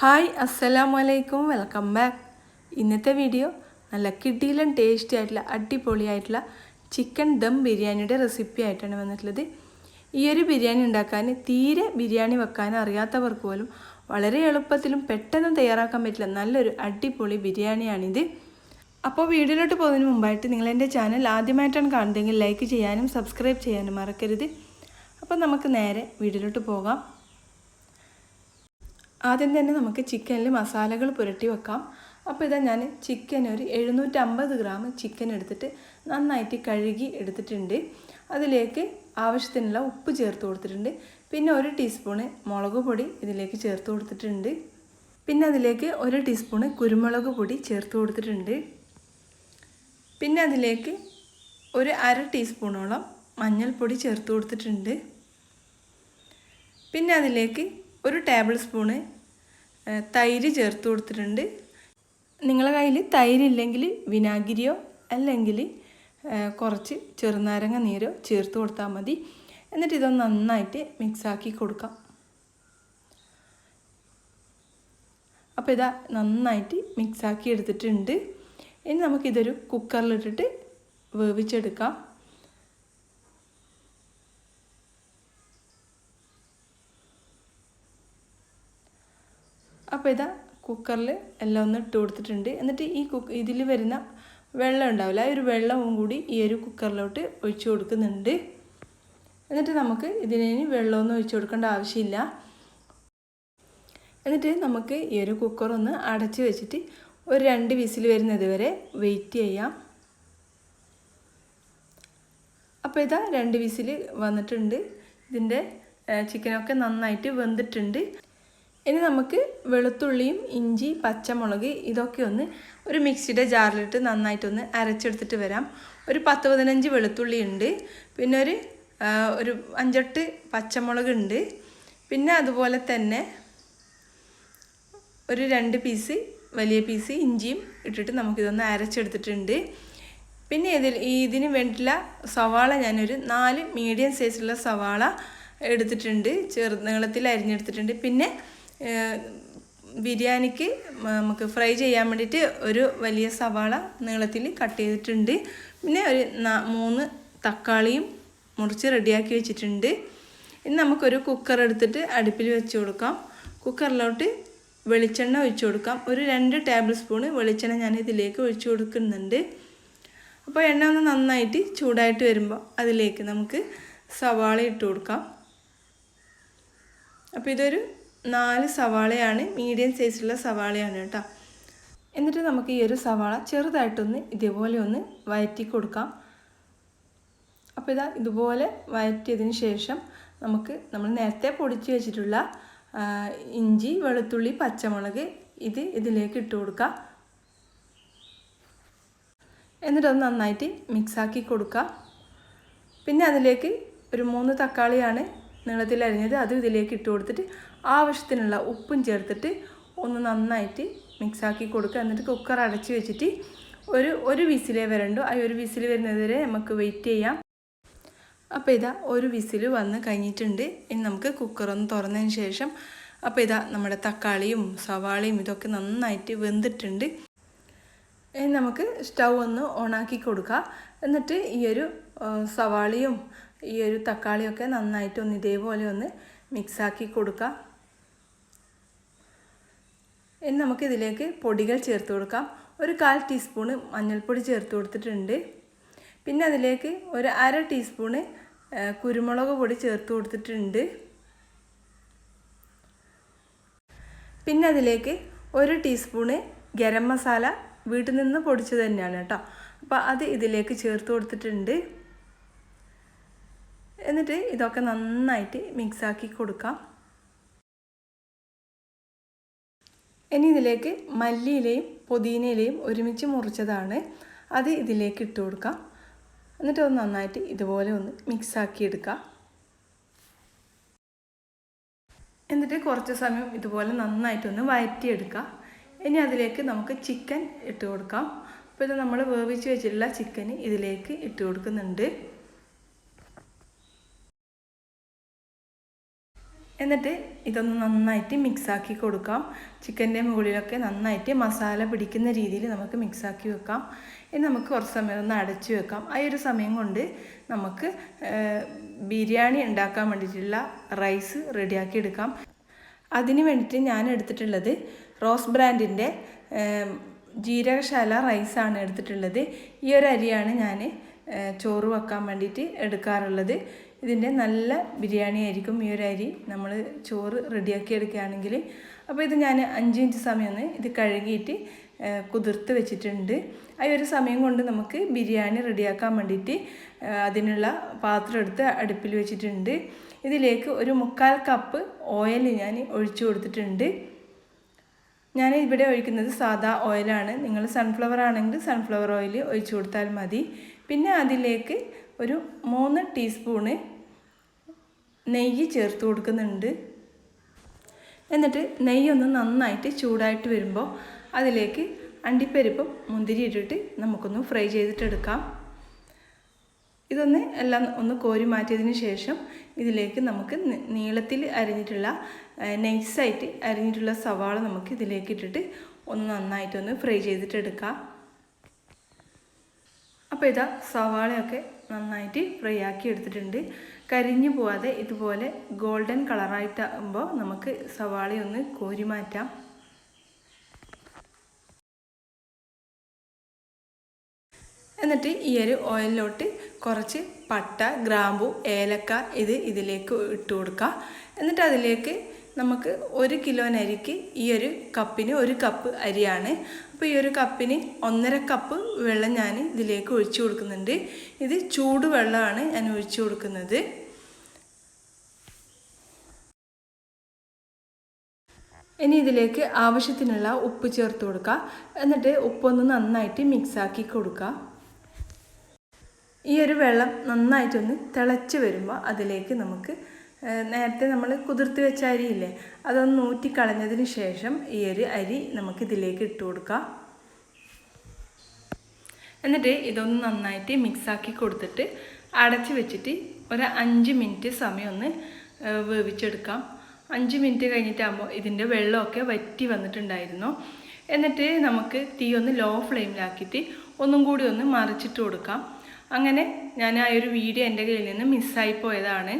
Hi അസ്സലാമു അലൈക്കും welcome back. ഇന്നത്തെ വീഡിയോ നല്ല കിഡിലും ടേസ്റ്റി ആയിട്ടുള്ള അടിപൊളിയായിട്ടുള്ള ചിക്കൻ ദം ബിരിയാണിയുടെ റെസിപ്പി ആയിട്ടാണ് വന്നിട്ടുള്ളത്. ഈ ഒരു ബിരിയാണി ഉണ്ടാക്കാൻ തീരെ ബിരിയാണി വെക്കാൻ അറിയാത്തവർക്ക് പോലും വളരെ എളുപ്പത്തിലും പെട്ടെന്ന് തയ്യാറാക്കാൻ പറ്റില്ല. നല്ലൊരു അടിപൊളി ബിരിയാണിയാണിത്. അപ്പോൾ വീഡിയോയിലോട്ട് പോകുന്നതിന് മുമ്പായിട്ട് നിങ്ങൾ എന്റെ ചാനൽ ആദ്യമായിട്ടാണ് കാണുന്നതെങ്കിൽ ലൈക്ക് ചെയ്യാനും സബ്സ്ക്രൈബ് ചെയ്യാനും മറക്കരുത്. അപ്പോൾ നമുക്ക് നേരെ വീഡിയോയിലോട്ട് പോകാം. ആദ്യം തന്നെ നമുക്ക് ചിക്കനിൽ മസാലകൾ പുരട്ടി വെക്കാം. അപ്പോൾ ഇതാ ഞാൻ ചിക്കൻ ഒരു എഴുന്നൂറ്റമ്പത് ഗ്രാം ചിക്കൻ എടുത്തിട്ട് നന്നായിട്ട് കഴുകി എടുത്തിട്ടുണ്ട്. അതിലേക്ക് ആവശ്യത്തിനുള്ള ഉപ്പ് ചേർത്ത് കൊടുത്തിട്ടുണ്ട്. പിന്നെ ഒരു ടീസ്പൂണ് മുളക് പൊടി ഇതിലേക്ക് ചേർത്ത് കൊടുത്തിട്ടുണ്ട്. പിന്നെ അതിലേക്ക് ഒരു ടീസ്പൂണ് കുരുമുളക് പൊടി ചേർത്ത് കൊടുത്തിട്ടുണ്ട്. പിന്നെ അതിലേക്ക് ഒരു അര ടീസ്പൂണോളം മഞ്ഞൾപ്പൊടി ചേർത്ത് കൊടുത്തിട്ടുണ്ട്. പിന്നെ അതിലേക്ക് ഒരു ടേബിൾ സ്പൂണ് തൈര് ചേർത്ത് കൊടുത്തിട്ടുണ്ട്. നിങ്ങളുടെ കയ്യിൽ തൈരില്ലെങ്കിൽ വിനാഗിരിയോ അല്ലെങ്കിൽ കുറച്ച് ചെറുനാരങ്ങ നീരോ ചേർത്ത് കൊടുത്താൽ മതി. എന്നിട്ട് ഇതൊന്ന് നന്നായിട്ട് മിക്സാക്കി കൊടുക്കാം. അപ്പോൾ ഇതാ നന്നായിട്ട് മിക്സാക്കി എടുത്തിട്ടുണ്ട്. ഇനി നമുക്കിതൊരു കുക്കറിലിട്ടിട്ട് വേവിച്ചെടുക്കാം. അപ്പോൾ ഇതാ കുക്കറിൽ എല്ലാം ഒന്ന് ഇട്ട് കൊടുത്തിട്ടുണ്ട്. എന്നിട്ട് ഈ കുക്ക് ഇതിൽ വരുന്ന വെള്ളം ഉണ്ടാവില്ല? ആ ഒരു വെള്ളവും കൂടി ഈ ഒരു കുക്കറിലോട്ട് ഒഴിച്ചു കൊടുക്കുന്നുണ്ട്. എന്നിട്ട് നമുക്ക് ഇതിന് വെള്ളമൊന്നും ഒഴിച്ചു കൊടുക്കേണ്ട ആവശ്യമില്ല. എന്നിട്ട് നമുക്ക് ഈ ഒരു കുക്കറൊന്ന് അടച്ച് വെച്ചിട്ട് ഒരു രണ്ട് വിസിൽ വരുന്നത് വരെ വെയിറ്റ് ചെയ്യാം. അപ്പോൾ ഇതാ രണ്ട് വിസിൽ വന്നിട്ടുണ്ട്. ഇതിന്റെ ചിക്കനൊക്കെ നന്നായിട്ട് വെന്തിട്ടുണ്ട്. ഇനി നമുക്ക് വെളുത്തുള്ളിയും ഇഞ്ചി പച്ചമുളക് ഇതൊക്കെ ഒന്ന് ഒരു മിക്സിയുടെ ജാറിലിട്ട് നന്നായിട്ടൊന്ന് അരച്ചെടുത്തിട്ട് വരാം. ഒരു പത്ത് പതിനഞ്ച് വെളുത്തുള്ളി ഉണ്ട്. പിന്നെ ഒരു ഒരു അഞ്ചെട്ട് പച്ചമുളക് ഉണ്ട്. പിന്നെ അതുപോലെ തന്നെ ഒരു രണ്ട് പീസ് വലിയ പീസ് ഇഞ്ചിയും ഇട്ടിട്ട് നമുക്കിതൊന്ന് അരച്ചെടുത്തിട്ടുണ്ട്. പിന്നെ ഇതിൽ ഇതിന് വേണ്ടിയിട്ടുള്ള സവാള ഞാനൊരു നാല് മീഡിയം സൈസുള്ള സവാള എടുത്തിട്ടുണ്ട്. ചെറു നീളത്തിൽ അരിഞ്ഞെടുത്തിട്ടുണ്ട്. പിന്നെ ബിരിയാണിക്ക് നമുക്ക് ഫ്രൈ ചെയ്യാൻ വേണ്ടിയിട്ട് ഒരു വലിയ സവാള നീളത്തിൽ കട്ട് ചെയ്തിട്ടുണ്ട്. പിന്നെ ഒരു മൂന്ന് തക്കാളിയും മുറിച്ച് റെഡിയാക്കി വെച്ചിട്ടുണ്ട്. ഇനി നമുക്കൊരു കുക്കർ എടുത്തിട്ട് അടുപ്പിൽ വെച്ച് കൊടുക്കാം. കുക്കറിലോട്ട് വെളിച്ചെണ്ണ ഒഴിച്ചു കൊടുക്കാം. ഒരു രണ്ട് ടേബിൾ സ്പൂണ് വെളിച്ചെണ്ണ ഞാൻ ഇതിലേക്ക് ഒഴിച്ചു കൊടുക്കുന്നുണ്ട്. അപ്പോൾ എണ്ണ ഒന്ന് നന്നായിട്ട് ചൂടായിട്ട് വരുമ്പോൾ അതിലേക്ക് നമുക്ക് സവാള ഇട്ട് കൊടുക്കാം. അപ്പോൾ ഇതൊരു നാല് സവാളയാണ് മീഡിയം സൈസുള്ള സവാളയാണ് കേട്ടോ. എന്നിട്ട് നമുക്ക് ഈ ഒരു സവാള ചെറുതായിട്ടൊന്ന് ഇതേപോലെ ഒന്ന് വയറ്റി കൊടുക്കാം. അപ്പോൾ ഇതാ ഇതുപോലെ വയറ്റിയതിന് ശേഷം നമുക്ക് നമ്മൾ നേരത്തെ പൊടിച്ച് വെച്ചിട്ടുള്ള ഇഞ്ചി വെളുത്തുള്ളി പച്ചമുളക് ഇത് ഇതിലേക്ക് ഇട്ട് കൊടുക്കാം. എന്നിട്ടൊന്ന് നന്നായിട്ട് മിക്സാക്കി കൊടുക്കുക പിന്നെ അതിലേക്ക് ഒരു മൂന്ന് തക്കാളിയാണ് നീളത്തിൽ അരിഞ്ഞത് അത് ഇതിലേക്ക് ഇട്ട് കൊടുത്തിട്ട് ആവശ്യത്തിനുള്ള ഉപ്പും ചേർത്തിട്ട് ഒന്ന് നന്നായിട്ട് മിക്സാക്കി കൊടുക്കുക. എന്നിട്ട് കുക്കർ അടച്ച് വെച്ചിട്ട് ഒരു ഒരു വിസിലേ വരണ്ടു. ആ ഒരു വിസിൽ വരുന്നതുവരെ നമുക്ക് വെയിറ്റ് ചെയ്യാം. അപ്പോൾ ഇതാ ഒരു വിസിൽ വന്ന് കഴിഞ്ഞിട്ടുണ്ട്. ഇനി നമുക്ക് കുക്കർ ഒന്ന് തുറന്നതിന് ശേഷം അപ്പോൾ ഇതാ നമ്മുടെ തക്കാളിയും സവാളയും ഇതൊക്കെ നന്നായിട്ട് വെന്തിട്ടുണ്ട്. ഇനി നമുക്ക് സ്റ്റൗ ഒന്ന് ഓണാക്കി കൊടുക്കുക എന്നിട്ട് ഈ ഒരു സവാളയും ഈ ഒരു തക്കാളിയൊക്കെ നന്നായിട്ട് ഒന്ന് ഇതേപോലെ ഒന്ന് മിക്സാക്കി കൊടുക്കാം. ഇനി നമുക്കിതിലേക്ക് പൊടികൾ ചേർത്ത് കൊടുക്കാം. ഒരു കാൽ ടീസ്പൂണ് മഞ്ഞൾപ്പൊടി ചേർത്ത് കൊടുത്തിട്ടുണ്ട്. പിന്നെ അതിലേക്ക് ഒരു അര ടീസ്പൂണ് കുരുമുളക് പൊടി ചേർത്ത് കൊടുത്തിട്ടുണ്ട്. പിന്നെ അതിലേക്ക് ഒരു ടീസ്പൂണ് ഗരം മസാല വീട്ടിൽ നിന്ന് പൊടിച്ചു തന്നെയാണ് കേട്ടോ. അപ്പോൾ അത് ഇതിലേക്ക് ചേർത്ത് കൊടുത്തിട്ടുണ്ട്. എന്നിട്ട് ഇതൊക്കെ നന്നായിട്ട് മിക്സാക്കി കൊടുക്കാം. ഇനി ഇതിലേക്ക് മല്ലിയിലയും പുതിനയിലയും ഒരുമിച്ച് മുറിച്ചതാണ്. അത് ഇതിലേക്ക് ഇട്ട് കൊടുക്കാം. എന്നിട്ട് ഒന്ന് നന്നായിട്ട് ഇതുപോലെ ഒന്ന് മിക്സാക്കി എടുക്കാം. എന്നിട്ട് കുറച്ച് സമയം ഇതുപോലെ നന്നായിട്ടൊന്ന് വഴറ്റിയെടുക്കാം ഇനി അതിലേക്ക് നമുക്ക് ചിക്കൻ ഇട്ട് കൊടുക്കാം. അപ്പോൾ ഇത് നമ്മൾ വേവിച്ച് വെച്ചിട്ടുള്ള ചിക്കൻ ഇതിലേക്ക് ഇട്ട് കൊടുക്കുന്നുണ്ട്. എന്നിട്ട് ഇതൊന്ന് നന്നായിട്ട് മിക്സാക്കി കൊടുക്കാം. ചിക്കന്റെ മുകളിലൊക്കെ നന്നായിട്ട് മസാല പിടിക്കുന്ന രീതിയിൽ നമുക്ക് മിക്സാക്കി വെക്കാം. ഇനി നമുക്ക് കുറച്ച് സമയം ഒന്ന് അടച്ചു വെക്കാം. ആ ഒരു സമയം കൊണ്ട് നമുക്ക് ബിരിയാണി ഉണ്ടാക്കാൻ വേണ്ടിയിട്ടുള്ള റൈസ് റെഡിയാക്കി എടുക്കാം. അതിന് വേണ്ടിയിട്ട് ഞാൻ എടുത്തിട്ടുള്ളത് റോസ് ബ്രാൻഡിന്റെ ജീരകശാല റൈസാണ് എടുത്തിട്ടുള്ളത്. ഈ ഒരു അരിയാണ് ഞാൻ ചോറ് വെക്കാൻ വേണ്ടിയിട്ട് എടുക്കാറുള്ളത്. ഇതിന്റെ നല്ല ബിരിയാണി ആയിരിക്കും ഈ ഒരു അരി നമ്മൾ ചോറ് റെഡിയാക്കി എടുക്കുകയാണെങ്കിൽ അപ്പോൾ ഇത് ഞാൻ അഞ്ച് ഇഞ്ച് സമയം ഇത് കഴുകിയിട്ട് കുതിർത്ത് വെച്ചിട്ടുണ്ട്. ആ ഒരു സമയം കൊണ്ട് നമുക്ക് ബിരിയാണി റെഡിയാക്കാൻ വേണ്ടിയിട്ട് അതിനുള്ള പാത്രം എടുത്ത് അടുപ്പിൽ വെച്ചിട്ടുണ്ട്. ഇതിലേക്ക് ഒരു മുക്കാൽ കപ്പ് ഓയിൽ ഞാൻ ഒഴിച്ചു കൊടുത്തിട്ടുണ്ട്. ഞാൻ ഇവിടെ ഒഴിക്കുന്നത് സാദാ ഓയിലാണ്. നിങ്ങൾ സൺഫ്ലവർ ആണെങ്കിൽ സൺഫ്ലവർ ഓയിൽ ഒഴിച്ചു കൊടുത്താൽ മതി. പിന്നെ അതിലേക്ക് ഒരു മൂന്ന് ടീസ്പൂണ് നെയ്യ് ചേർത്ത് കൊടുക്കുന്നുണ്ട്. എന്നിട്ട് നെയ്യൊന്ന് നന്നായിട്ട് ചൂടായിട്ട് വരുമ്പോൾ അതിലേക്ക് അണ്ടിപ്പരിപ്പും മുന്തിരി ഇട്ടിട്ട് നമുക്കൊന്ന് ഫ്രൈ ചെയ്തിട്ടെടുക്കാം. ഇതൊന്ന് എല്ലാം ഒന്ന് കോരി മാറ്റിയതിന് ശേഷം ഇതിലേക്ക് നമുക്ക് നീളത്തിൽ അരിഞ്ഞിട്ടുള്ള നൈസായിട്ട് അരിഞ്ഞിട്ടുള്ള സവാള നമുക്ക് ഇതിലേക്ക് ഇട്ടിട്ട് ഒന്ന് നന്നായിട്ടൊന്ന് ഫ്രൈ ചെയ്തിട്ടെടുക്കാം. അപ്പോൾ ഇതാ സവാളയൊക്കെ നന്നായിട്ട് ഫ്രൈ ആക്കി എടുത്തിട്ടുണ്ട്. കരിഞ്ഞു പോവാതെ ഇതുപോലെ ഗോൾഡൻ കളറായിട്ടാകുമ്പോൾ നമുക്ക് സവാളയൊന്ന് കോരി മാറ്റാം. എന്നിട്ട് ഈ ഒരു ഓയിലിലോട്ട് കുറച്ച് പട്ട ഗ്രാമ്പു ഏലക്ക ഇത് ഇതിലേക്ക് ഇട്ട് കൊടുക്കുക എന്നിട്ട് അതിലേക്ക് നമുക്ക് ഒരു കിലോനരിക്ക് ഈ ഒരു കപ്പിന് ഒരു കപ്പ് അരിയാണ്. അപ്പോൾ ഈ ഒരു കപ്പിന് ഒന്നര കപ്പ് വെള്ളം ഞാൻ ഇതിലേക്ക് ഒഴിച്ചു കൊടുക്കുന്നുണ്ട്. ഇത് ചൂട് വെള്ളമാണ് ഞാൻ ഒഴിച്ചു കൊടുക്കുന്നത്. ഇനി ഇതിലേക്ക് ആവശ്യത്തിനുള്ള ഉപ്പ് ചേർത്ത് കൊടുക്കുക എന്നിട്ട് ഉപ്പൊന്ന് നന്നായിട്ട് മിക്സാക്കി കൊടുക്കുക ഈ ഒരു വെള്ളം നന്നായിട്ടൊന്ന് തിളച്ച് വരുമ്പോൾ അതിലേക്ക് നമുക്ക് നേരത്തെ നമ്മൾ കുതിർത്ത് വെച്ച അരിയില്ലേ അതൊന്ന് ഊറ്റി കളഞ്ഞതിന് ശേഷം ഈ ഒരു അരി നമുക്ക് ഇതിലേക്ക് ഇട്ട് കൊടുക്കാം. എന്നിട്ട് ഇതൊന്ന് നന്നായിട്ട് മിക്സാക്കി കൊടുത്തിട്ട് അടച്ച് വെച്ചിട്ട് ഒരു അഞ്ച് മിനിറ്റ് സമയം ഒന്ന് വേവിച്ചെടുക്കാം. അഞ്ച് മിനിറ്റ് കഴിഞ്ഞിട്ടാകുമ്പോൾ ഇതിന്റെ വെള്ളമൊക്കെ വറ്റി വന്നിട്ടുണ്ടായിരുന്നു. എന്നിട്ട് നമുക്ക് തീ ഒന്ന് ലോ ഫ്ലെയിമിലാക്കിയിട്ട് ഒന്നും കൂടി ഒന്ന് മറിച്ചിട്ട് കൊടുക്കാം. അങ്ങനെ ഞാൻ ആ ഒരു വീഡിയോ എന്റെ കയ്യിൽ നിന്ന് മിസ്സായി പോയതാണ്.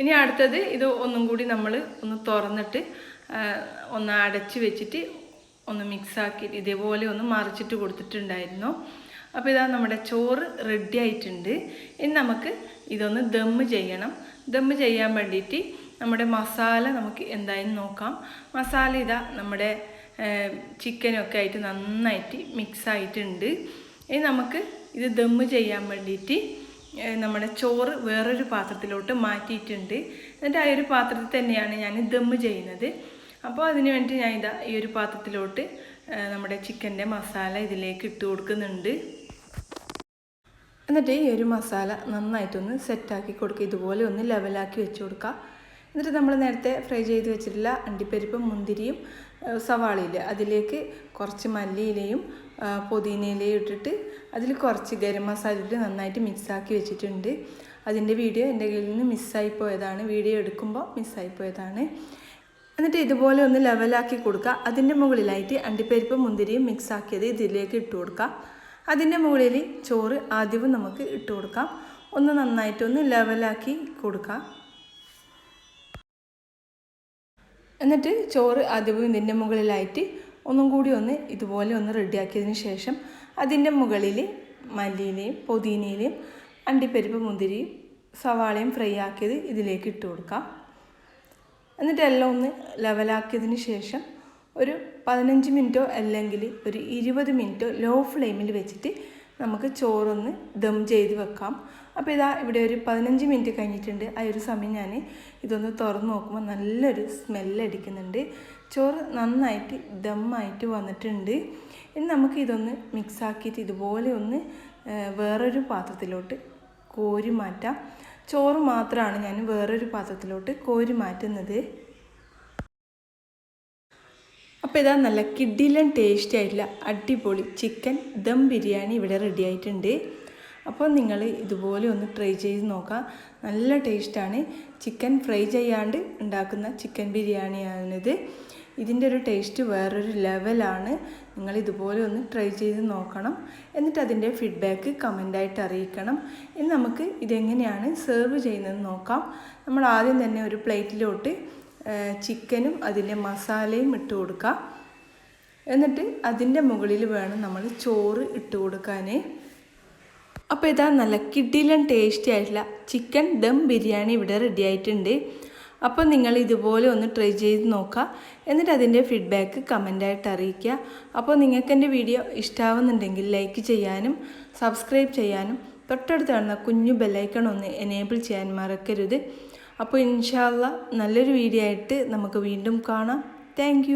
ഇനി അടുത്തത് ഇത് ഒന്നും കൂടി നമ്മൾ ഒന്ന് തുറന്നിട്ട് ഒന്ന് അടച്ച് വെച്ചിട്ട് ഒന്ന് മിക്സാക്കി ഇതേപോലെ ഒന്ന് മറിച്ചിട്ട് കൊടുത്തിട്ടുണ്ടായിരുന്നു. അപ്പോൾ ഇതാ നമ്മുടെ ചോറ് റെഡി ആയിട്ടുണ്ട്. ഇനി നമുക്ക് ഇതൊന്ന് ദമ്മ് ചെയ്യണം. ദമ്മ് ചെയ്യാൻ വേണ്ടിയിട്ട് നമ്മുടെ മസാല നമുക്ക് എന്തായാലും നോക്കാം. മസാല ഇതാ നമ്മുടെ ചിക്കനൊക്കെ ആയിട്ട് നന്നായിട്ട് മിക്സ് ആയിട്ടുണ്ട്. ഇനി നമുക്ക് ഇത് ദമ്മ് ചെയ്യാൻ വേണ്ടിയിട്ട് നമ്മുടെ ചോറ് വേറൊരു പാത്രത്തിലോട്ട് മാറ്റിയിട്ടുണ്ട്. എന്നിട്ട് ആ ഒരു പാത്രത്തിൽ തന്നെയാണ് ഞാൻ ദമ്മ് ചെയ്യുന്നത്. അപ്പോൾ അതിന് വേണ്ടി ഞാൻ ഇതാ ഈ ഒരു പാത്രത്തിലോട്ട് നമ്മുടെ ചിക്കന്റെ മസാല ഇതിലേക്ക് ഇട്ട് കൊടുക്കുന്നുണ്ട്. എന്നിട്ട് ഈ ഒരു മസാല നന്നായിട്ടൊന്ന് സെറ്റാക്കി കൊടുക്കുക. ഇതുപോലെ ഒന്ന് ലെവലാക്കി വെച്ച് കൊടുക്കുക. എന്നിട്ട് നമ്മൾ നേരത്തെ ഫ്രൈ ചെയ്ത് വെച്ചിട്ടുള്ള അണ്ടിപ്പരിപ്പും മുന്തിരിയും സവാളയില്ല അതിലേക്ക് കുറച്ച് മല്ലിയിലയും ആ, പുതിനയിലയും ഇട്ടിട്ട് അതിൽ കുറച്ച് ഗരം മസാല ഇട്ട് നന്നായിട്ട് മിക്സാക്കി വെച്ചിട്ടുണ്ട്. അതിന്റെ വീഡിയോ എന്റെ കയ്യിൽ നിന്ന് മിസ്സായി പോയതാണ്. വീഡിയോ എടുക്കുമ്പോൾ മിസ്സായി പോയതാണ്. എന്നിട്ട് ഇതുപോലെ ഒന്ന് ലെവലാക്കി കൊടുക്കുക. അതിന്റെ മുകളിലായിട്ട് അണ്ടിപ്പരിപ്പും മുന്തിരിയും മിക്സാക്കിയത് ഇതിലേക്ക് ഇട്ട് കൊടുക്കാം അതിന്റെ മുകളിൽ ചോറ് ആദ്യവും നമുക്ക് ഇട്ട് കൊടുക്കാം. ഒന്ന് നന്നായിട്ടൊന്ന് ലെവലാക്കി കൊടുക്കാം എന്നിട്ട് ചോറ് ആദ്യവും ഇതിന്റെ മുകളിലായിട്ട് ഒന്നും കൂടി ഒന്ന് ഇതുപോലെ ഒന്ന് റെഡിയാക്കിയതിന് ശേഷം അതിന്റെ മുകളിൽ മല്ലിയിലയും പുതിനയിലയും അണ്ടിപ്പരിപ്പ് മുന്തിരിയും സവാളയും ഫ്രൈ ആക്കിയത് ഇതിലേക്ക് ഇട്ട് കൊടുക്കാം. എന്നിട്ട് എല്ലാം ഒന്ന് ലെവലാക്കിയതിന് ശേഷം ഒരു പതിനഞ്ച് മിനിറ്റോ അല്ലെങ്കിൽ ഒരു ഇരുപത് മിനിറ്റോ ലോ ഫ്ലെയിമിൽ വെച്ചിട്ട് നമുക്ക് ചോറൊന്ന് ദം ചെയ്ത് വെക്കാം. അപ്പോൾ ഇതാ ഇവിടെ ഒരു പതിനഞ്ച് മിനിറ്റ് കഴിഞ്ഞിട്ടുണ്ട്. ആ ഒരു സമയം ഞാൻ ഇതൊന്ന് തുറന്ന് നോക്കുമ്പോൾ നല്ലൊരു സ്മെല്ലടിക്കുന്നുണ്ട് ചോറ് നന്നായിട്ട് ദമ്മായിട്ട് വന്നിട്ടുണ്ട്. ഇനി നമുക്ക് ഇതൊന്ന് മിക്സാക്കിയിട്ട് ഇതുപോലെ ഒന്ന് വേറൊരു പാത്രത്തിലോട്ട് കോരി മാറ്റാം. ചോറ് മാത്രമാണ് ഞാൻ വേറൊരു പാത്രത്തിലോട്ട് കോരി മാറ്റുന്നത്. അപ്പോൾ ഇതാ നല്ല കിഡിലൻ ടേസ്റ്റി ആയിട്ടുള്ള അടിപൊളി ചിക്കൻ ദം ബിരിയാണി ഇവിടെ റെഡി ആയിട്ടുണ്ട്. അപ്പോൾ നിങ്ങൾ ഇതുപോലെ ഒന്ന് ട്രൈ ചെയ്ത് നോക്കാം. നല്ല ടേസ്റ്റാണ് ചിക്കൻ ഫ്രൈ ചെയ്യാണ്ട് ഉണ്ടാക്കുന്ന ചിക്കൻ ബിരിയാണിയാണിത്. ഇതിന്റെ ഒരു ടേസ്റ്റ് വേറൊരു ലെവലാണ് നിങ്ങൾ ഇതുപോലെ ഒന്ന് ട്രൈ ചെയ്ത് നോക്കണം. എന്നിട്ട് അതിന്റെ ഫീഡ്ബാക്ക് കമന്റായിട്ട് അറിയിക്കണം. ഇനി നമുക്ക് ഇതെങ്ങനെയാണ് സെർവ് ചെയ്യുന്നത് നോക്കാം. നമ്മൾ ആദ്യം തന്നെ ഒരു പ്ലേറ്റിലോട്ട് ചിക്കനും അതിന്റെ മസാലയും ഇട്ട് കൊടുക്കുക എന്നിട്ട് അതിന്റെ മുകളിൽ വേണം നമ്മൾ ചോറ് ഇട്ട് കൊടുക്കാൻ അപ്പോൾ ഇതാ നല്ല കിഡിലൻ ടേസ്റ്റി ആയിട്ടുള്ള ചിക്കൻ ദം ബിരിയാണി ഇവിടെ റെഡി ആയിട്ടുണ്ട്. അപ്പോൾ നിങ്ങൾ ഇതുപോലെ ഒന്ന് ട്രൈ ചെയ്ത് നോക്കുക. എന്നിട്ട് അതിന്റെ ഫീഡ്ബാക്ക് കമന്റായിട്ട് അറിയിക്കുക. അപ്പോൾ നിങ്ങൾക്ക് എന്റെ വീഡിയോ ഇഷ്ടമാവുന്നുണ്ടെങ്കിൽ ലൈക്ക് ചെയ്യാനും സബ്സ്ക്രൈബ് ചെയ്യാനും തൊട്ടടുത്ത് കാണുന്ന കുഞ്ഞു ബെല്ലൈക്കൺ ഒന്ന് എനേബിൾ ചെയ്യാൻ മറക്കരുത്. അപ്പോൾ ഇൻഷാല്ല നല്ലൊരു വീഡിയോ ആയിട്ട് നമുക്ക് വീണ്ടും കാണാം. താങ്ക്